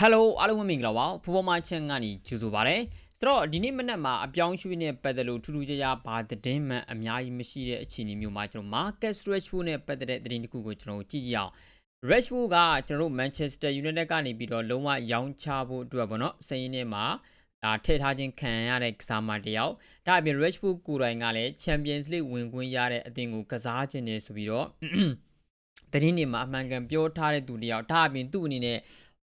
Hello အားလုံးပဲမင်္ဂလာပါဖူပေါ်မချန်ကနေကြိုဆိုပါရစေဆိုတော့ဒီနေ့မနက်မှာအပြောင်းရွှေ့နဲ့ပတ်သက်လို့ထူးထူးခြားခြားဘာသတင်းမှန်အများကြီးမရှိတဲ့အခြေအနေမျိုးမှာကျွန်တော် market rashford နဲ့ပတ်သက်တဲ့သတင်းတစ်ခုကိုကျွန်တော်ကြည့်ကြည့်အောင် rashford ကကျွန်တော်တို့ Manchester United ကနေပြီးတော့လုံးဝရောင်းချဖို့အတွက်ပေါ့နော်စိန်ရင်းထဲမှာဒါထည့်ထားခြင်းခံရတဲ့ကစားမတစ်ယောက်ဒါအပြင် Rashford ကိုယ်တိုင်ကလည်း Champions League ဝင်ခွင့်ရတဲ့အသင်းကိုကစားခြင်းနေဆိုပြီးတော့သတင်းတွေမှာအမှန်ကန်ပြောထားတဲ့သူတစ်ယောက်ဒါအပြင်သူ့အနေနဲ့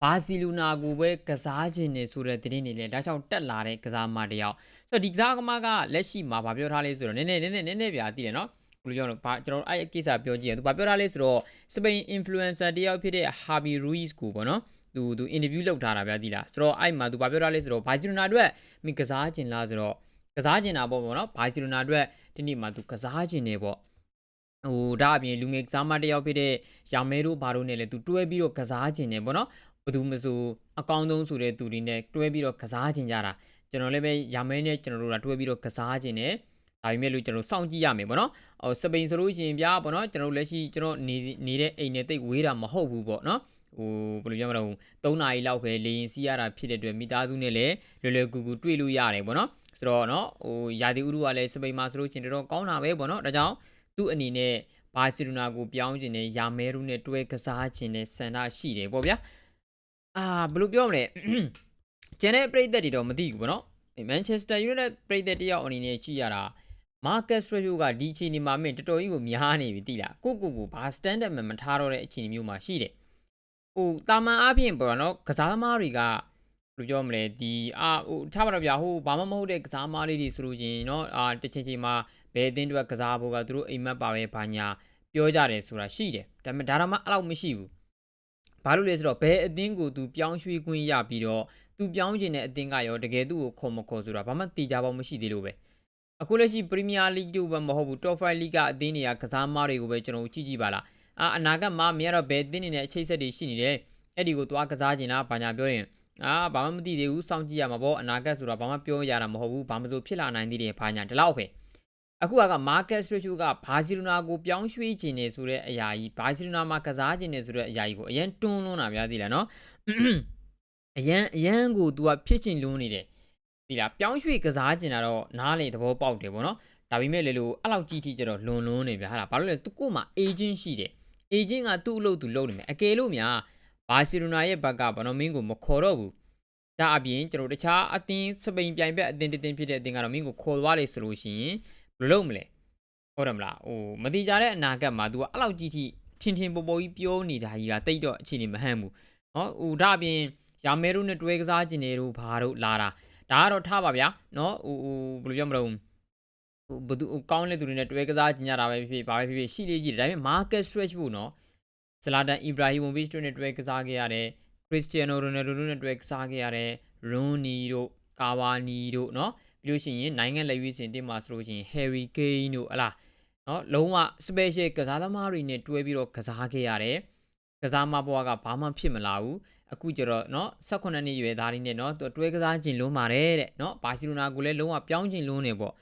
ဘာစီလိုနာကိုပဲကစားခြင်းနေဆိုတဲ့သတင်းတွေလည်းဒါကြောင့်တက်လာတဲ့ကစားမတစ်ယောက်ဆိုတော့ဒီကစားကမကလက်ရှိမှာဗာပြောထားလဲဆိုတော့နည်းနည်းနည်းနည်းနည်းနည်းပြာသိတယ်နော်ဘယ်လိုပြောလဲဘာကျွန်တော်တို့အဲ့အကိစ္စပြောကြည့်ရသူဗာပြောထားလဲဆိုတော့စပိန် influencer တယောက်ဖြစ်တဲ့ Harvey Ruiz ကိုပေါ့နော်သူသူ interview လုပ်ထားတာဗျာသိလားဆိုတော့အဲ့မှာသူဗာပြောထားလဲဆိုတော့ဘာစီလိုနာအတွက်မိကစားခြင်းလားဆိုတော့ကစားခြင်းတာပေါ့ပေါ့နော်ဘာစီလိုနာအတွက်ဒီနေ့မှာသူကစားခြင်းနေပေါ့ ဟိုဒါအပြင်လူငယ်ကစားမတစ်ယောက်ဖြစ်တဲ့ရောင်မဲတို့ဘာတို့နဲ့လည်းသူတွဲပြီးတော့ကစားခြင်းနေပေါ့နော်ဘသူမဆိုအကောင်းဆုံးဆိုတဲ့သူတွေနဲ့တွဲပြီးတော့ကစားခြင်းကြတာကျွန်တော်လည်းပဲရောင်မဲနဲ့ကျွန်တော်တို့ကတွဲပြီးတော့ကစားခြင်းနေဒါပေမဲ့လို့ကျွန်တော်စောင့်ကြည့်ရမယ်ပေါ့နော်ဟိုစပိန်ဆိုလို့ရှိရင်ဗျာပေါ့နော်ကျွန်တော်လက်ရှိကျွန်တော်နေနေတဲ့အိမ်နဲ့တိတ်ဝေးတာမဟုတ်ဘူးပေါ့နော်ဟိုဘယ်လိုပြောမလဲ3နာရီလောက်ပဲလေရင်စီးရတာဖြစ်တဲ့အတွက်မိသားစုနဲ့လည်းလွယ်လွယ်ကူကူတွေ့လို့ရတယ်ပေါ့နော်ဆိုတော့နော်ဟိုယာတီဥရုကလည်းစပိန်မှာဆိုလို့ရှိရင်တော်တော်ကောင်းတာပဲပေါ့နော်ဒါကြောင့် သူ့အနေနဲ့ဘာစီလိုနာကိုပြောင်းခြင်းနဲ့ယာမဲရုနဲ့တွဲကစားခြင်းနဲ့ဆန္ဒရှိတယ်ပေါ့ဗျာအာဘယ်လိုပြောမလဲကျန်တဲ့ပြည်သက်တွေတော့မသိဘူးပေါ့နော်မန်ချက်စတာယူနိုက်တက်ပြည်သက်တယောက်အနေနဲ့ကြည့်ရတာမာကတ်စထရီယိုကဒီအချိန်ဒီမှာမင်းတော်တော်ကြီးကိုများနေပြီတိလားကိုကိုကိုဘာစတန်ဒတ်မှမထားတော့တဲ့အချိန်မျိုးမှာရှိတယ်ဟိုတာမန်အပြင်ပေါ့နော်ကစားသမားတွေက ဘယ်လိုပြောမလဲဒီအာဟိုထားပါတော့ဗျာဟိုဘာမှမဟုတ်တဲ့ကစားသမားလေးတွေဆိုလို့ရှင်เนาะအာတစ်ချိန်ချိန်မှာဘယ်အသင်းတွေကကစားဖို့ကသူတို့အိမ်မက်ပါပဲဘာညာပြောကြတယ်ဆိုတာရှိတယ်ဒါပေမဲ့ဒါတော့မှအဲ့လောက်မရှိဘူးဘာလို့လဲဆိုတော့ဘယ်အသင်းကိုသူပြောင်းရွှေ့ခွင့်ရပြီးတော့သူပြောင်းခြင်းတဲ့အသင်းကရောတကယ်သူ့ကိုခေါ်မခေါ်ဆိုတာဘာမှတိကျပေါင်းမရှိသေးလို့ပဲအခုလက်ရှိပရီးမီးယားလိဂ်တို့ပဲမဟုတ်ဘူး Top 5 League ကအသင်းတွေကကစားမားတွေကိုပဲကျွန်တော်ကြည့်ကြည့်ပါလားအာအနာဂတ်မှာမရတော့ဘယ်အသင်းတွေနဲ့အချိတ်ဆက်တွေရှိနေတယ်အဲ့ဒီကိုသွားကစားခြင်းလားဘာညာပြောရင် အာဘာမှမသိသေးဘူးစောင့်ကြည့်ရမှာပေါ့အနာဂတ်ဆိုတာဘာမှပြောရတာမဟုတ်ဘူးဘာမှမဆိုဖြစ်လာနိုင်သေးတယ်ဘာညာဒီလောက်ပဲအခုက market ratio ကဘာစီလိုနာကိုပြောင်းရွှေ့ခြင်းနေဆိုတဲ့အရာကြီးဘာစီလိုနာမှာကစားခြင်းနေဆိုတဲ့အရာကြီးကိုအရင်တွန်းလွန်းတာဗျာသိလားနော်အရန်အရန်ကို तू ကဖြစ်ချင်လွန်းနေတယ်ဒီလားပြောင်းရွှေ့ကစားကျင်တာတော့နားလေသဘောပေါက်တယ်ပေါ့နော်ဒါပေမဲ့လေလို့အဲ့လောက်ကြီးထိကျတော့လွန်လွန်းနေဗျာဟာလားဘာလို့လဲသူကို့မှာ agent ရှိတယ် agent ကသူ့အလုပ်သူလုပ်နေမယ်အကယ်လို့များ ဘာစီလိုနာရဲ့ဘက်ကဘာနော်မင်းကိုမခေါ်တော့ဘူးဒါအပြင်ကျွန်တော်တခြားအသင်းစပိန်ပြိုင်ဘက်အသင်းတစ်သင်းဖြစ်တဲ့အသင်းကတော့မင်းကိုခေါ်သွားလေဆိုလို့ရှိရင်ဘယ်လိုလုပ်မလဲဟုတ်တယ်မလားဟိုမတိကြတဲ့အနာဂတ်မှာ तू ကအဲ့လောက်ကြီးထိထင်ထင်ပေါ်ပေါ်ကြီးပြောနေတာကြီးကတိတ်တော့အခြေအနေမဟန့်ဘူးနော်ဟိုဒါအပြင်ရာမဲတို့နဲ့တွဲကစားကျင်နေတို့ဘာတို့လာတာဒါကတော့ထားပါဗျာနော်ဟိုဟိုဘယ်လိုပြောမလို့ဟိုဘသူကောင်းတဲ့သူတွေနဲ့တွဲကစားကျင်ကြတာပဲဖြစ်ဖြစ်ဘာပဲဖြစ်ဖြစ်ရှိလေးကြီးတယ်ဒါပေမဲ့ market stretch ဖို့နော် ဇလာတန်အီဘရာဟီမိုဗစ်တို့နဲ့တွဲကစားခဲ့ရတယ်ခရစ္စတီယာနိုရိုနယ်ဒိုတို့နဲ့တွဲကစားခဲ့ရတယ်ရွန်နီတို့ကာဝါနီတို့နော်ပြီးလို့ရှိရင်နိုင်ငံလက်ရွေးစင်တင်မှာဆိုလို့ရှိရင် Harry Kane တို့အလားနော်လုံးဝ special ကစားသမားတွေနဲ့တွဲပြီးတော့ကစားခဲ့ရတယ်ကစားမဘွားကဘာမှဖြစ်မလာဘူးအခုကျတော့เนาะ18နှစ်ရွယ်သားလေးနဲ့เนาะသူတွဲကစားခြင်းလုံးပါတယ်တဲ့เนาะဘာစီလိုနာကိုလည်းလုံးဝပြောင်းခြင်းလုံးနေပေါ့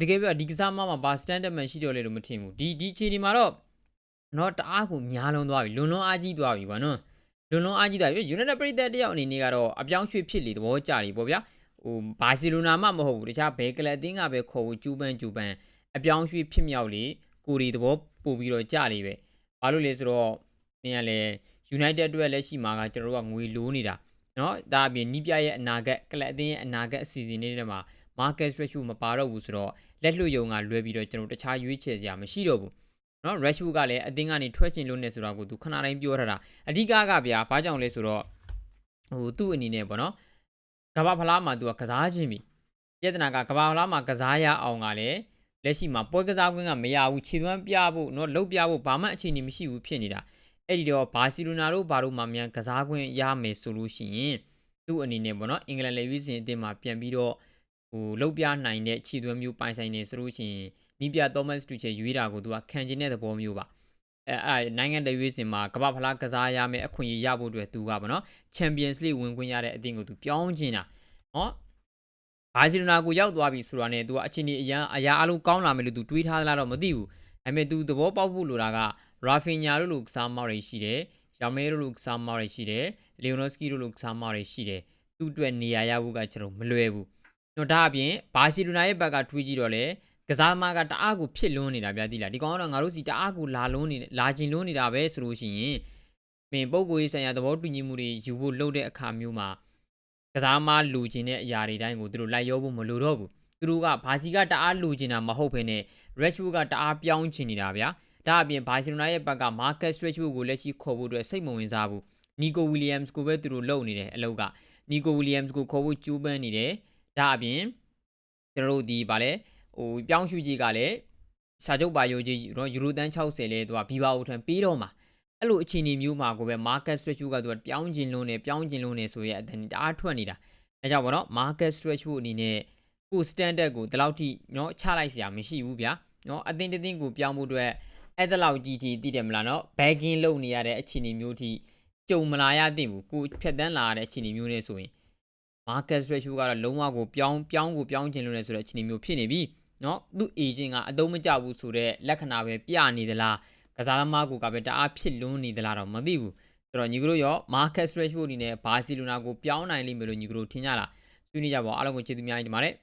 တကယ်ပြဒီကစားမမှာဘာ standard မှရှိတော့လေလို့မထင်ဘူးဒီဒီခြေဒီမှာတော့ เนาะတအားကိုများလုံးသွားပြီလွန်လွန်အားကြီးသွားပြီကွာနော်လွန်လွန်အားကြီးသွားပြီ United ပြည်သက်တယောက်အနေနဲ့ကတော့အပြောင်းရွှေ့ဖြစ်လေသဘောကျတယ်ပေါ့ဗျာဟိုဘာစီလိုနာမှမဟုတ်ဘူးတခြားဘယ်ကလပ်အသင်းကပဲခေါ်ဖို့ကျူးပန်းကျူးပန်းအပြောင်းရွှေ့ဖြစ်မြောက်လေကိုရီသဘောပို့ပြီးတော့ကြလေပဲဘာလို့လဲဆိုတော့နင်ကလည်း United အတွက်လည်းရှိမှာကကျွန်တော်တို့ကငွေလိုးနေတာเนาะဒါအပြင်နီးပြရဲ့အနာဂတ်ကလပ်အသင်းရဲ့အနာဂတ်အစီအစဉ်တွေထဲမှာ market ratio မပါတော့ဘူးဆိုတော့လက်လွတ်ယုံကလွဲပြီးတော့ကျွန်တော်တခြားရွေးချယ်စရာမရှိတော့ဘူး เนาะ Rashford ကလည်းအသင်းကနေထွက်ချင်လို့နေဆိုတော့ကိုသူခဏတိုင်းပြောထားတာအဓိကကဗျာဘာကြောင့်လဲဆိုတော့ဟိုသူ့အနေနဲ့ပေါ့နော်ကဘာဖလားမှာသူကကစားခြင်းပြီပြဿနာကကဘာဖလားမှာကစားရအောင်ကလည်းလက်ရှိမှာပွဲကစားခွင့်ကမရဘူးခြေသွမ်းပြဖို့เนาะလုတ်ပြဖို့ဘာမှအခြေအနေမရှိဘူးဖြစ်နေတာအဲ့ဒီတော့ဘာစီလိုနာတို့ဘာတို့မှမြန်ကစားခွင့်ရမယ်ဆိုလို့ရှိရင်သူ့အနေနဲ့ပေါ့နော်အင်္ဂလန်လေဝီးစင်အသင်းမှာပြန်ပြီးတော့ဟိုလုတ်ပြနိုင်တဲ့ခြေသွမ်းမျိုးပိုင်ဆိုင်နေဆိုလို့ရှိရင် နီးပြသောမတ်စတူချေရွေးတာကိုသူကခံကျင်တဲ့သဘောမျိုးပါအဲအဲနိုင်ငံလေဝီးစင်မှာကမ္ဘာဖလားကစားရမယ်အခွင့်အရေးရဖို့အတွက်သူကပေါ့နော်ချန်ပီယံစ်လိဝင်ခွင့်ရတဲ့အသင်းကိုသူပြောင်းချင်တာနော်ဘာစီလိုနာကိုရောက်သွားပြီဆိုတာနဲ့သူကအချင်းကြီးအရာအရာအလုံးကောင်းလာမယ်လို့သူတွေးထားသလားတော့မသိဘူးဒါပေမဲ့သူသဘောပေါက်ဖို့လိုတာကရာဖင်ညာတို့လိုကစားမောက်တွေရှိတယ်ယာမဲလိုလိုကစားမတွေရှိတယ်လီယိုနိုစကီလိုလိုကစားမတွေရှိတယ်သူ့အတွက်နေရာရဖို့ကကျွန်တော်မလွယ်ဘူးတော့ဒါအပြင်ဘာစီလိုနာရဲ့ဘက်ကတွေးကြည့်တော့လေ ကစားသမားကတအားကိုဖြစ်လွန်းနေတာဗျာတိလားဒီကောင်ကတော့ငါတို့စီတအားကိုလာလွန်းနေလာကျင်လွန်းနေတာပဲဆိုလို့ရှိရင်ပင်ပုံကိုရေးဆိုင်ရာသဘောတူညီမှုတွေယူဖို့လုပ်တဲ့အခါမျိုးမှာကစားသမားလူကျင်တဲ့အရာတွေတိုင်းကိုသူတို့လိုက်ရောဖို့မလိုတော့ဘူးသူတို့ကဘာစီကတအားလူကျင်တာမဟုတ်ဘဲနဲ့ Rashford ကတအားပြောင်းချင်နေတာဗျာဒါအပြင်ဘာစီလိုနာရဲ့ဘက်က Marcus Rashford ကိုလက်ရှိခေါ်ဖို့အတွက်စိတ်မဝင်စားဘူး Nico Williams ကိုပဲသူတို့လုပ်နေတယ်အလုပ်က Nico Williams ကိုခေါ်ဖို့ကြိုးပမ်းနေတယ်ဒါအပြင်ကျွန်တော်တို့ဒီဗာလဲ ဟိုပြောင်းရွှေ့ကြီးကလည်းစာချုပ်ပါယိုကြီးတော့ယူရိုတန်း60လဲသူကဘီဘာအိုထံပေးတော့မှာအဲ့လိုအခြေအနေမျိုးမှာကိုပဲ Marcus Rashford ကသူကပြောင်းကျင်လုံးနေပြောင်းကျင်လုံးနေဆိုရဲအတန်တအားထွက်နေတာအဲကြောင့်ဗောနော် Marcus Rashford အနေနဲ့ကို standard ကိုဒီလောက်ထိเนาะချလိုက်စရာမရှိဘူးဗျာเนาะအသင်းတစ်သင်းကိုပြောင်းဖို့အတွက်အဲ့ဒါလောက်ကြီးကြီးတည်တယ်မလားเนาะ bagging လုပ်နေရတဲ့အခြေအနေမျိုးထိကြုံမလာရသင့်ဘူးကိုဖြတ်တန်းလာရတဲ့အခြေအနေမျိုးနဲ့ဆိုရင် Marcus Rashford ကတော့လုံးဝကိုပြောင်းပြောင်းကိုပြောင်းကျင်လို့လဲဆိုတဲ့အခြေအနေမျိုးဖြစ်နေပြီ နော်သူ့ agent ကအတုံးမကြဘူးဆိုတော့လက္ခဏာပဲပြနေသလားကစားသမားကိုကပဲတအားဖြစ်လွန်းနေသလားတော့မသိဘူးဆိုတော့ညီကတို့ရော Marcus Rashford အနေနဲ့ဘာစီလိုနာကိုပြောင်းနိုင်လိမ့်မယ်လို့ညီကတို့ထင်ကြလားဆွေးနွေးကြပါအောင်အားလုံးကိုကျေးဇူးများတင်ပါတယ်